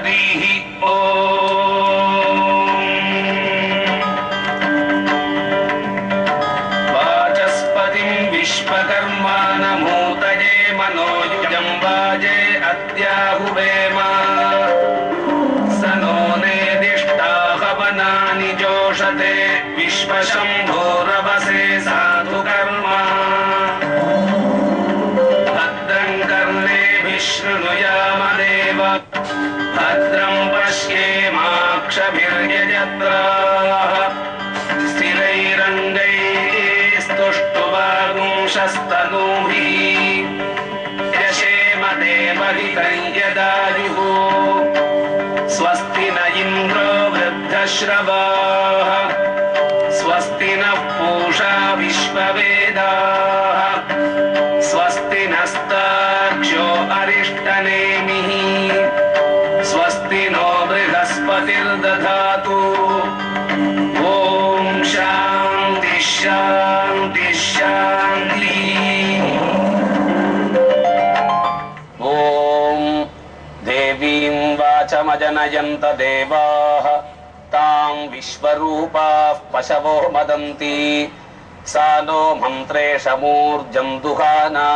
هديه أوه पश्येमाक्षभिर्यजत्राः स्थिरैरङ्गैस्तुष्टुवागुंशस्तनूभिः यशेम देवहितं यदायुः स्वस्ति न इन्द्रो वृद्धश्रवाः स्वस्ति नः पूषा विश्ववेदाः वाचमजनयन्त देवाः तां विश्वरूपाः पशवो मदन्ति सा नो मन्त्रेशमूर्जं दुहाना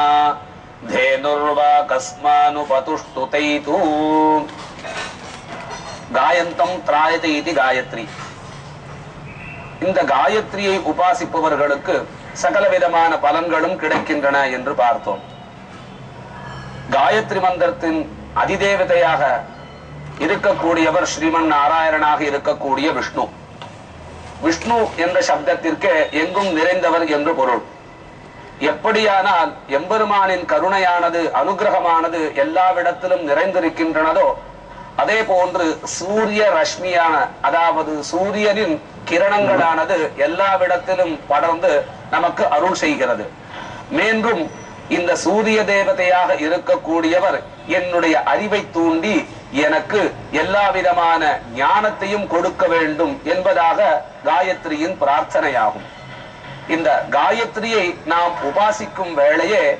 धेनुर्वा कस्मानुपतुष्टुतैतु காயந்தம் திராயத்தை இது காயத்ரி இந்த காயத்ரியை உபாசிப்பவர்களுக்கு சகல விதமான பலன்களும் கிடைக்கின்றன என்று பார்த்தோம் காயத்ரி மந்திரத்தின் அதிதேவதையாக இருக்கக்கூடியவர் ஸ்ரீமன் நாராயணனாக இருக்கக்கூடிய விஷ்ணு. விஷ்ணு என்ற சப்தத்திற்கு எங்கும் நிறைந்தவர் என்று பொருள். எப்படியானால் எம்பெருமானின் கருணையானது அனுகிரகமானது எல்லாவிடத்திலும் நிறைந்திருக்கின்றனதோ அதே போன்று சூரிய ரஷ்மியான அதாவது சூரியனின் கிரணங்களானது எல்லாவிடத்திலும் படர்ந்து நமக்கு அருள் செய்கிறது. மீண்டும் இந்த சூரிய தேவதையாக இருக்கக்கூடியவர் என்னுடைய அறிவை தூண்டி எனக்கு எல்லா விதமான ஞானத்தையும் கொடுக்க வேண்டும் என்பதாக காயத்ரியின் பிரார்த்தனையாகும். இந்த காயத்ரியை நாம் உபாசிக்கும் வேளையே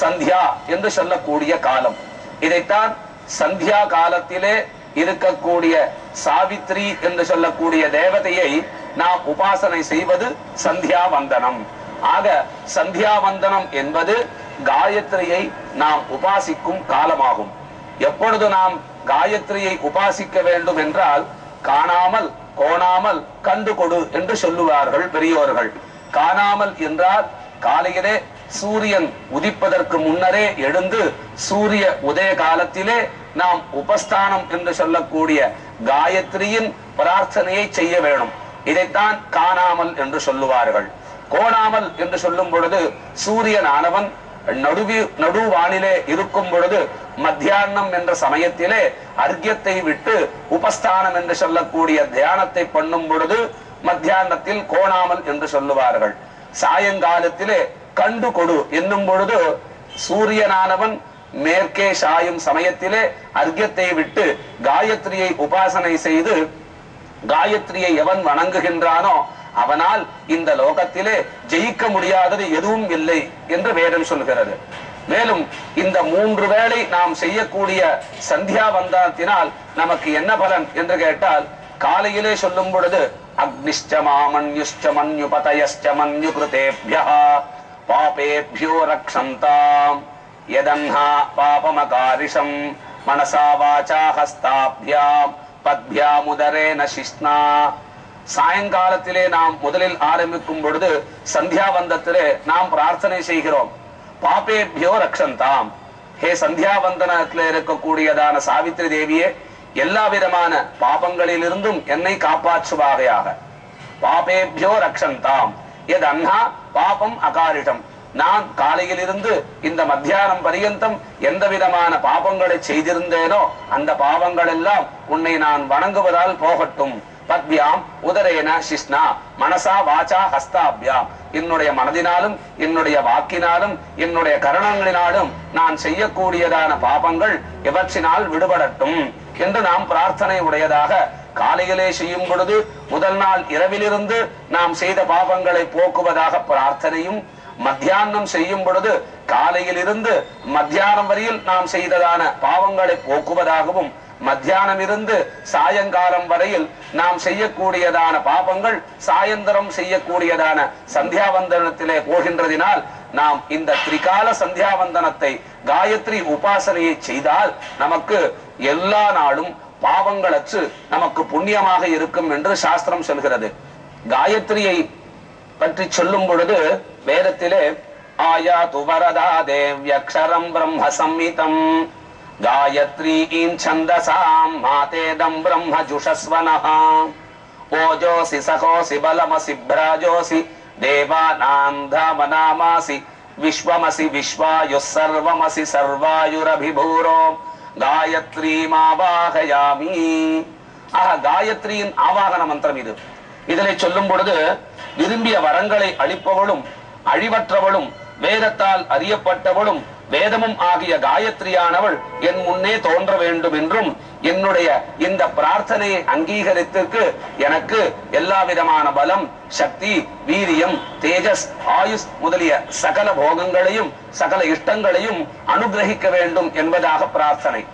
சந்தியா என்று சொல்லக்கூடிய காலம். இதைத்தான் சந்தியா காலத்திலே இருக்கக்கூடிய சாவித்ரி என்று சொல்லக்கூடிய தேவதையை நாம் உபாசனை செய்வது சந்தியா வந்தனம். ஆக சந்தியா வந்தனம் என்பது காயத்ரியை நாம் உபாசிக்கும் காலமாகும். எப்பொழுது நாம் காயத்ரியை உபாசிக்க வேண்டும் என்றால் காணாமல் கோணாமல் கண்டு கொடு என்று சொல்லுவார்கள் பெரியோர்கள். காணாமல் என்றால் காலையிலே சூரியன் உதிப்பதற்கு முன்னரே எழுந்து சூரிய உதய காலத்திலே நாம் உபஸ்தானம் என்று சொல்லக்கூடிய காயத்ரியின் பிரார்த்தனையை செய்ய வேணும் இதைத்தான் காணாமல் என்று சொல்லுவார்கள். கோணாமல் என்று சொல்லும் பொழுது சூரியன் ஆனவன் நடுவி நடுவானிலே இருக்கும் பொழுது மத்தியானம் என்ற சமயத்திலே அர்க்கியத்தை விட்டு உபஸ்தானம் என்று சொல்லக்கூடிய தியானத்தை பண்ணும் பொழுது மத்தியானத்தில் கோணாமல் என்று சொல்லுவார்கள். சாயங்காலத்திலே கண்டு கொடு என்னும் பொழுது சூரியனானவன் மேற்கே சாயும் சமயத்திலே அர்க்கியத்தை விட்டு காயத்ரியை உபாசனை செய்து காயத்ரியை எவன் வணங்குகின்றானோ அவனால் இந்த லோகத்திலே ஜெயிக்க முடியாதது எதுவும் இல்லை என்று வேதம் சொல்கிறது. மேலும் இந்த மூன்று வேளை நாம் செய்யக்கூடிய சந்தியா வந்தாத்தினால் நமக்கு என்ன பலன் என்று கேட்டால் காலையிலே சொல்லும் பொழுது அக்னிஷ்ட மன்யு கிருதேபியா பாபேபியோ ரக்ஷந்தாம் எதன்ஹா பாபமகாரிஷம் மனசா வாச்சா ஹஸ்தாபியாம் பத்பியாமுதரேன சிஷ்ணா சாயங்காலத்திலே நாம் முதலில் ஆரம்பிக்கும் பொழுது சந்தியாவந்தத்திலே நாம் பிரார்த்தனை செய்கிறோம் பாபேபியோ ரக்ஷந்தாம். ஹே சந்தியாவந்தனத்திலே இருக்கக்கூடியதான சாவித்ரி தேவியே எல்லா விதமான பாபங்களிலிருந்தும் என்னை காப்பாற்றுவாகையாக பாபேபியோ ரக்ஷந்தாம். எது அண்ணா பாபம் அகாரிடம் நான் காலையிலிருந்து இந்த மத்தியானம் பரியந்தம் எந்த விதமான பாபங்களை செய்திருந்தேனோ அந்த பாவங்கள் எல்லாம் உன்னை நான் வணங்குவதால் போகட்டும். பத்யாம் உதரேன சிஷ்ணா மனசா வாச்சா ஹஸ்தாபியாம். என்னுடைய மனதினாலும் என்னுடைய வாக்கினாலும் என்னுடைய கரணங்களினாலும் நான் செய்யக்கூடியதான பாபங்கள் இவற்றினால் விடுபடட்டும் என்று நாம் பிரார்த்தனை உடையதாக காலையிலே செய்யும் பொழுது முதல் நாள் இரவிலிருந்து நாம் செய்த பாபங்களை போக்குவதாக பிரார்த்தனையும் மத்தியானம் செய்யும் பொழுது காலையில் இருந்து மத்தியானம் வரையில் நாம் செய்ததான பாவங்களை போக்குவதாகவும் மத்தியானம் இருந்து சாயங்காலம் வரையில் நாம் செய்யக்கூடியதான பாபங்கள் சாயந்தரம் செய்யக்கூடியதான சந்தியாவந்தனத்திலே போகின்றதினால் நாம் இந்த திரிகால சந்தியாவந்தனத்தை காயத்ரி உபாசனையை செய்தால் நமக்கு எல்லா நாளும் பாவங்களற்று நமக்கு புண்ணியமாக இருக்கும் என்று சாஸ்திரம் சொல்கிறது. காயத்ரியை பற்றி சொல்லும் பொழுது வேதத்திலே ஆயா துவரதா தேவ்யக்ஷரம் பிரம்ம சம்மிதம் गायत्रीं சந்தசாம் மாதேதம் ब्रह्म जुषस्वनः। ஓஜோசி சகோசி बलमसि भ्राजोऽसि தேவானாம் தாமநாமாசி விஸ்வமசி விஸ்வாயுः சர்வமசி சர்வாயுரபிபூரோ காயத்ரீமாவாகயாமி ஆக காயத்ரியின் ஆவாகன மந்திரம் இது. இதனை சொல்லும் பொழுது விரும்பிய வரங்களை அளிப்பவளும் அழிவற்றவளும் வேதத்தால் அறியப்பட்டவளும் வேதமும் ஆகிய காயத்ரியானவள் என் முன்னே தோன்ற வேண்டும் என்றும் என்னுடைய இந்த பிரார்த்தனையை அங்கீகரித்திற்கு எனக்கு எல்லா விதமான பலம் சக்தி வீரியம் தேஜஸ் ஆயுஸ் முதலிய சகல போகங்களையும் சகல இஷ்டங்களையும் அனுகிரகிக்க வேண்டும் என்பதாக பிரார்த்தனை.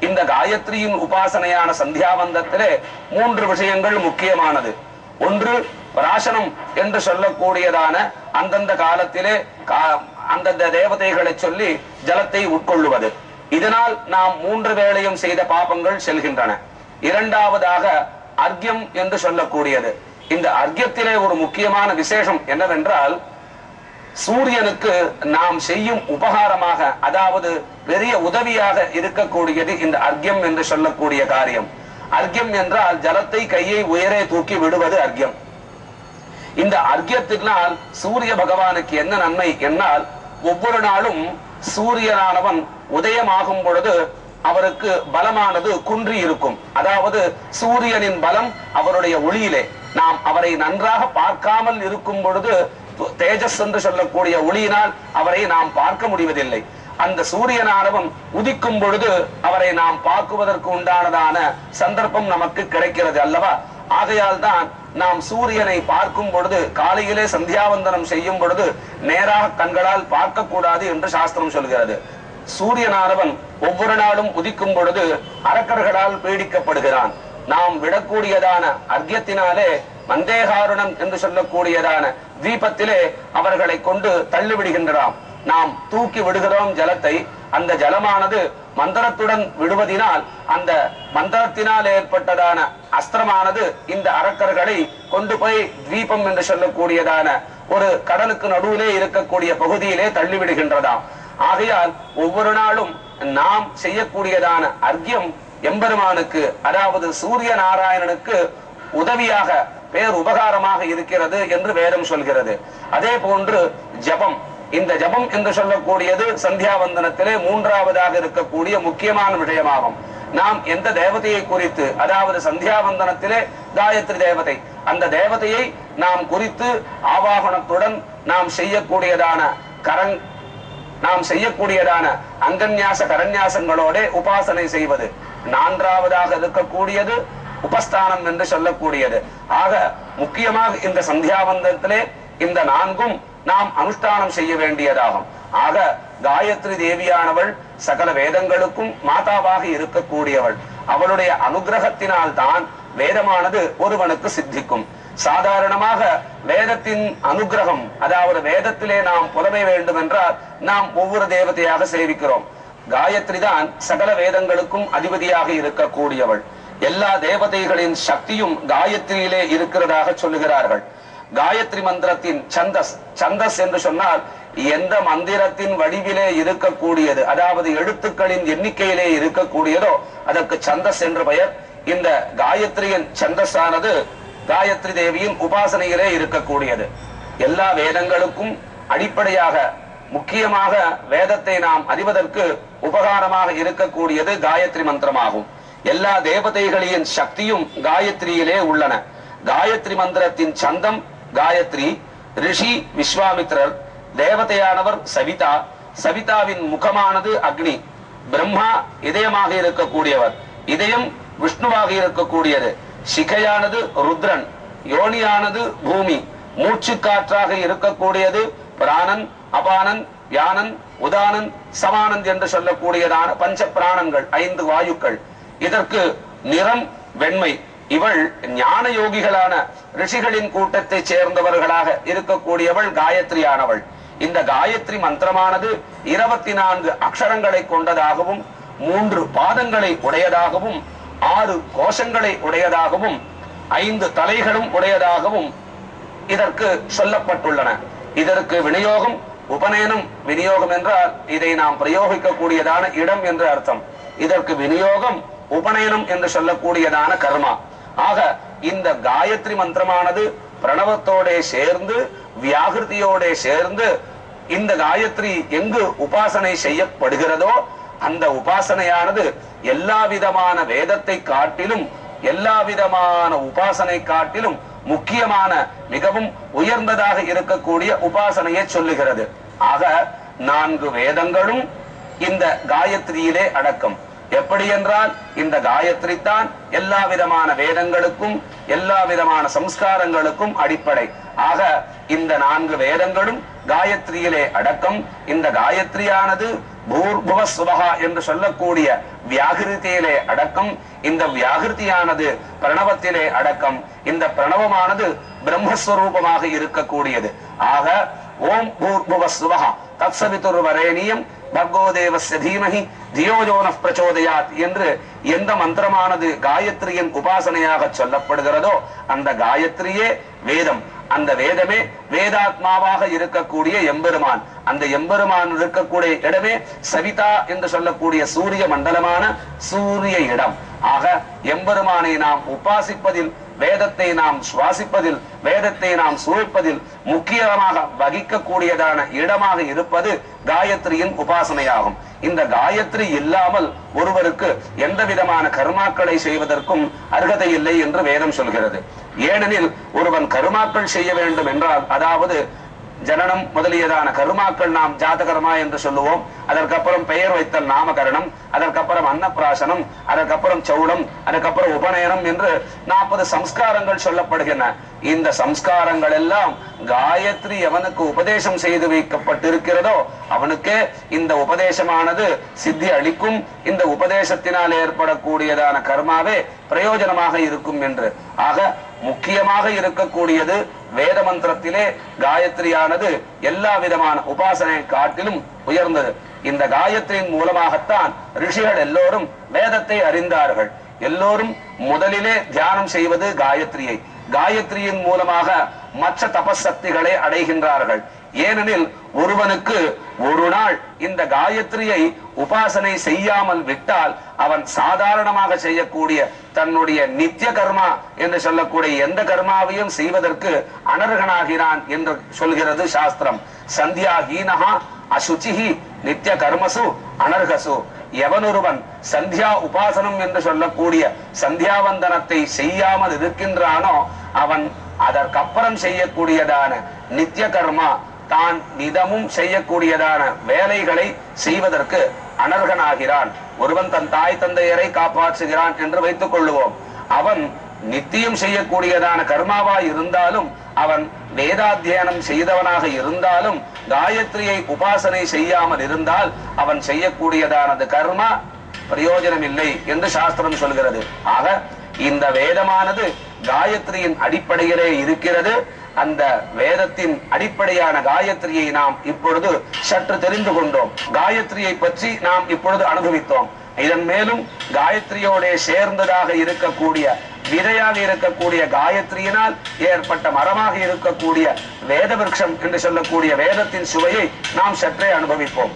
இந்த காயத்ரியின் உபாசனையான சந்தியாவந்தத்திலே மூன்று விஷயங்கள் முக்கியமானது. ஒன்று பிராசனம் என்று சொல்லக்கூடியதான அந்தந்த காலத்திலே கா- அந்தந்த தேவதைகளை சொல்லி ஜலத்தை உட்கொள்ளுவது. இதனால் நாம் மூன்று வேளையும் செய்த பாபங்கள் செல்கின்றன. இரண்டாவதாக அர்க்கியம் என்று சொல்லக்கூடியது. இந்த அர்க்கியத்திலே ஒரு முக்கியமான விசேஷம் என்னவென்றால் சூரியனுக்கு நாம் செய்யும் உபகாரமாக அதாவது பெரிய உதவியாக இருக்கக்கூடியது இந்த அர்க்கியம் என்று சொல்லக்கூடிய காரியம். அர்க்கியம் என்றால் ஜலத்தை கையை உயரே தூக்கி விடுவது அர்க்கியம். இந்த அர்க்கியத்தினால் சூரிய பகவானுக்கு என்ன நன்மை என்னால் ஒவ்வொரு நாளும் சூரியனானவன் உதயமாகும் பொழுது அவருக்கு பலமானது குன்றி இருக்கும். அதாவது சூரியனின் பலம் அவருடைய ஒளியிலே. நாம் அவரை நன்றாக பார்க்காமல் இருக்கும் பொழுது தேஜஸ் என்று சொல்லக்கூடிய ஒளியினால் அவரை நாம் பார்க்க முடிவதில்லை. அந்த சூரியனானவன் உதிக்கும் பொழுது அவரை நாம் பார்க்குவதற்கு உண்டானதான சந்தர்ப்பம் நமக்கு கிடைக்கிறது அல்லவா? ஆகையால் தான் நாம் சூரியனை பார்க்கும் பொழுது காலையிலே சந்தியாவந்தனம் செய்யும் பொழுது நேராக கண்களால் பார்க்க கூடாது என்று சாஸ்திரம் சொல்கிறது. சூரியனானவன் ஒவ்வொரு நாளும் உதிக்கும் பொழுது அரக்கர்களால் பீடிக்கப்படுகிறான். நாம் விடக்கூடியதான அர்க்கியத்தினாலே மந்தேகாரணம் என்று சொல்லக்கூடியதான தீபத்திலே அவர்களை கொண்டு தள்ளிவிடுகின்றான் நாம் தூக்கி விடுகிறோம் ஜலத்தை அந்த ஜலமானது மந்திரத்துடன் விடுவதினால் அந்த மந்திரத்தினால் ஏற்பட்டதான அஸ்திரமானது இந்த அரக்கர்களை கொண்டு போய் தீபம் என்று சொல்லக்கூடியதான ஒரு கடலுக்கு நடுவிலே இருக்கக்கூடிய பகுதியிலே தள்ளிவிடுகின்றதாம். ஆகையால் ஒவ்வொரு நாளும் நாம் செய்யக்கூடியதான அர்க்கியம் எம்பெருமானுக்கு அதாவது சூரிய நாராயணனுக்கு உதவியாக பேர் உபகாரமாக இருக்கிறது என்று வேதம் சொல்கிறது. அதே போன்று ஜபம் இந்த ஜபம் என்று சொல்லக்கூடியது சந்தியாவந்தனத்திலே மூன்றாவதாக இருக்கக்கூடிய முக்கியமான விஷயமாகும். நாம் எந்த தேவதையை குறித்து அதாவது சந்தியாவந்தனத்திலே காயத்ரி தேவதை அந்த தேவதையை நாம் குறித்து ஆவாகனத்துடன் நாம் செய்யக்கூடியதான கரங் நாம் செய்யக்கூடியதான அங்கன்யாச கரன்யாசங்களோட உபாசனை செய்வது நான்காவதாக இருக்கக்கூடியது உபஸ்தானம் என்று சொல்லக்கூடியது. ஆக முக்கியமாக இந்த சந்தியாவந்தத்திலே இந்த நான்கும் நாம் அனுஷ்டானம் செய்ய வேண்டியதாகும். ஆக காயத்ரி தேவியானவள் சகல வேதங்களுக்கும் மாதாவாக இருக்கக்கூடியவள். அவளுடைய அனுகிரகத்தினால் தான் வேதமானது ஒருவனுக்கு சித்திக்கும். சாதாரணமாக வேதத்தின் அனுகிரகம் அதாவது வேதத்திலே நாம் புலமை வேண்டும் என்றால் நாம் ஒவ்வொரு தேவதையாக சேவிக்கிறோம். காயத்ரி தான் சகல வேதங்களுக்கும் அதிபதியாக இருக்கக்கூடியவள். எல்லா தேவதைகளின் சக்தியும் காயத்ரியிலே இருக்கிறதாக சொல்லுகிறார்கள். காயத்ரி மந்திரத்தின் சந்தஸ் சந்தஸ் என்று சொன்னால் எந்த மந்திரத்தின் வடிவிலே இருக்கக்கூடியது அதாவது எழுத்துக்களின் எண்ணிக்கையிலே இருக்கக்கூடியதோ அதற்கு சந்தஸ் என்று பெயர். இந்த காயத்ரியின் சந்தஸானது காயத்ரி தேவியின் உபாசனையிலே இருக்கக்கூடியது. எல்லா வேதங்களுக்கும் அடிப்படையாக முக்கியமாக வேதத்தை நாம் அறிவதற்கு உபகாரமாக இருக்கக்கூடியது காயத்ரி மந்திரமாகும். எல்லா தேவதைகளின் சக்தியும் காயத்ரியிலே உள்ளன. காயத்ரி மந்திரத்தின் சந்தம் காயத்ரி ரிஷி விஸ்வாமித்ரர் தேவதையானவர் சவிதா. சவிதாவின் முகமானது அக்னி. பிரம்மா இதயமாக இருக்கக்கூடியவர். இதயம் விஷ்ணுவாக இருக்கக்கூடியது. சிகையானது ருத்ரன். யோனியானது பூமி. மூச்சு காற்றாக இருக்கக்கூடியது பிராணன் அபானன் யானன் உதானன் சமானந்த் என்று சொல்லக்கூடியதான பஞ்ச பிராணங்கள் ஐந்து வாயுக்கள். இதற்கு நிறம் வெண்மை. இவள் ஞான யோகிகளான ரிஷிகளின் கூட்டத்தைச் சேர்ந்தவர்களாக இருக்கக்கூடியவள் காயத்ரியானவள். இந்த காயத்ரி மந்திரமானது இருபத்தி நான்கு அக்ஷரங்களை கொண்டதாகவும் மூன்று பாதங்களை உடையதாகவும் ஆறு கோஷங்களை உடையதாகவும் ஐந்து தலைகளும் உடையதாகவும் இதற்கு சொல்லப்பட்டுள்ளன. இதற்கு விநியோகம் உபநயனம் விநியோகம் என்றால் இதை நாம் பிரயோகிக்கக்கூடியதான இடம் என்று அர்த்தம். இதற்கு விநியோகம் உபநயனம் என்று சொல்லக்கூடியதான கர்மா. ஆக இந்த காயத்ரி மந்திரமானது பிரணவத்தோட சேர்ந்து வியாகிருதியோட சேர்ந்து இந்த காயத்ரி எங்கு உபாசனை செய்யப்படுகிறதோ அந்த உபாசனையானது எல்லா விதமான வேதத்தை காட்டிலும் எல்லா விதமான உபாசனை காட்டிலும் முக்கியமான மிகவும் உயர்ந்ததாக இருக்கக்கூடிய உபாசனையை சொல்லுகிறது. ஆக நான்கு வேதங்களும் இந்த காயத்ரியிலே அடக்கம். எப்படி என்றால் இந்த காயத்ரி தான் எல்லா விதமான வேதங்களுக்கும் எல்லா விதமான சம்ஸ்காரங்களுக்கும் அடிப்படை. ஆக இந்த நான்கு வேதங்களும் காயத்ரியிலே அடக்கம். இந்த காயத்ரியானது பூர்புவ சுபகா என்று சொல்லக்கூடிய வியாகிருதியிலே அடக்கம். இந்த வியாகிருதியானது பிரணவத்திலே அடக்கம். இந்த பிரணவமானது பிரம்மஸ்வரூபமாக இருக்கக்கூடியது. ஆக ஓம் பூர்புவ சுபகா தத்சவித்துருவரேனியம் வரேணியம் தீமகி தியோஜோன பிரச்சோதயாத் என்று எந்த மந்திரமானது காயத்ரியின் உபாசனையாக சொல்லப்படுகிறதோ அந்த காயத்ரியே வேதம். அந்த வேதமே வேதாத்மாவாக இருக்கக்கூடிய எம்பெருமான். அந்த எம்பெருமான் இருக்கக்கூடிய இடமே சவிதா என்று சொல்லக்கூடிய சூரிய மண்டலமான சூரிய இடம். ஆக எம்பெருமானை நாம் உபாசிப்பதில் வேதத்தை நாம் சுவாசிப்பதில் வேதத்தை நாம் சுவைப்பதில் முக்கியமாக வகிக்கக்கூடியதான இடமாக இருப்பது காயத்ரியின் உபாசனையாகும். இந்த காயத்ரி இல்லாமல் ஒருவருக்கு எந்த விதமான கர்மாக்களை செய்வதற்கும் அர்ஹதை இல்லை என்று வேதம் சொல்கிறது. ஏனெனில் ஒருவன் கருமாக்கள் செய்ய வேண்டும் என்றால் அதாவது ஜனனம் முதலியதான கருமாக்கள் நாம் ஜாதகர்மா என்று சொல்லுவோம். அதற்கப்புறம் பெயர் வைத்தல் நாமகரணம் அதற்கப்புறம் அன்னப்பிராசனம் அதற்கப்புறம் சௌடம் அதற்கப்புறம் உபநயனம் என்று நாற்பது சம்ஸ்காரங்கள் சொல்லப்படுகின்றன. இந்த சம்ஸ்காரங்கள் எல்லாம் காயத்ரி எவனுக்கு உபதேசம் செய்து வைக்கப்பட்டிருக்கிறதோ அவனுக்கே இந்த உபதேசமானது சித்தி அளிக்கும். இந்த உபதேசத்தினால் ஏற்படக்கூடியதான கர்மாவே பிரயோஜனமாக இருக்கும் என்று. ஆக முக்கியமாக இருக்கக்கூடியது வேத மந்திரத்திலே காயத்ரியானது எல்லா விதமான உபாசனை காட்டிலும் உயர்ந்தது. இந்த காயத்ரியின் மூலமாகத்தான் ரிஷிகள் எல்லோரும் வேதத்தை அறிந்தார்கள். எல்லோரும் முதலிலே தியானம் செய்வது காயத்ரியை. காயத்ரியின் மூலமாக மற்ற தபசக்திகளை அடைகின்றார்கள். ஏனெனில் ஒருவனுக்கு ஒரு நாள் இந்த காயத்ரியை உபாசனை செய்யாமல் விட்டால் அவன் சாதாரணமாக செய்யக்கூடிய தன்னுடைய நித்திய கர்மா என்று சொல்லக்கூடிய எந்த கர்மாவையும் செய்வதற்கு அனர்கனாகிறான் என்று சொல்கிறது சாஸ்திரம். சந்தியா ஹீனஹா அசுச்சிஹி நித்திய கர்மசு அனர்கசு. எவனொருவன் சந்தியா உபாசனம் என்று சொல்லக்கூடிய சந்தியாவந்தனத்தை செய்யாமல் இருக்கின்றானோ அவன் அதற்கப்புறம் செய்யக்கூடியதான நித்திய கர்மா தான் நிதமும் செய்யக்கூடியதான வேலைகளை செய்வதற்கு அனர்கனாகிறான். ஒருவன் தன் தாய் தந்தையரை காப்பாற்றுகிறான் என்று வைத்துக் கொள்ளுவோம். அவன் நித்தியம் செய்யக்கூடியதான கர்மாவாய் இருந்தாலும் அவன் வேதாத்தியனம் செய்தவனாக இருந்தாலும் காயத்ரியை உபாசனை செய்யாமல் இருந்தால் அவன் செய்யக்கூடியதானது கர்மா பிரயோஜனம் இல்லை என்று சாஸ்திரம் சொல்கிறது. ஆக இந்த வேதமானது காயத்ரியின் அடிப்படையிலே இருக்கிறது. அந்த வேதத்தின் அடிப்படையான காயத்ரியை நாம் இப்பொழுது சற்று தெரிந்து கொண்டோம். காயத்ரியை பற்றி நாம் இப்பொழுது அனுபவித்தோம். இதன் மேலும் காயத்ரியோட சேர்ந்ததாக இருக்கக்கூடிய விதையாக இருக்கக்கூடிய காயத்ரியினால் ஏற்பட்ட மரமாக இருக்கக்கூடிய வேத விரக்ஷம் என்று சொல்லக்கூடிய வேதத்தின் சுவையை நாம் சற்றே அனுபவிப்போம்.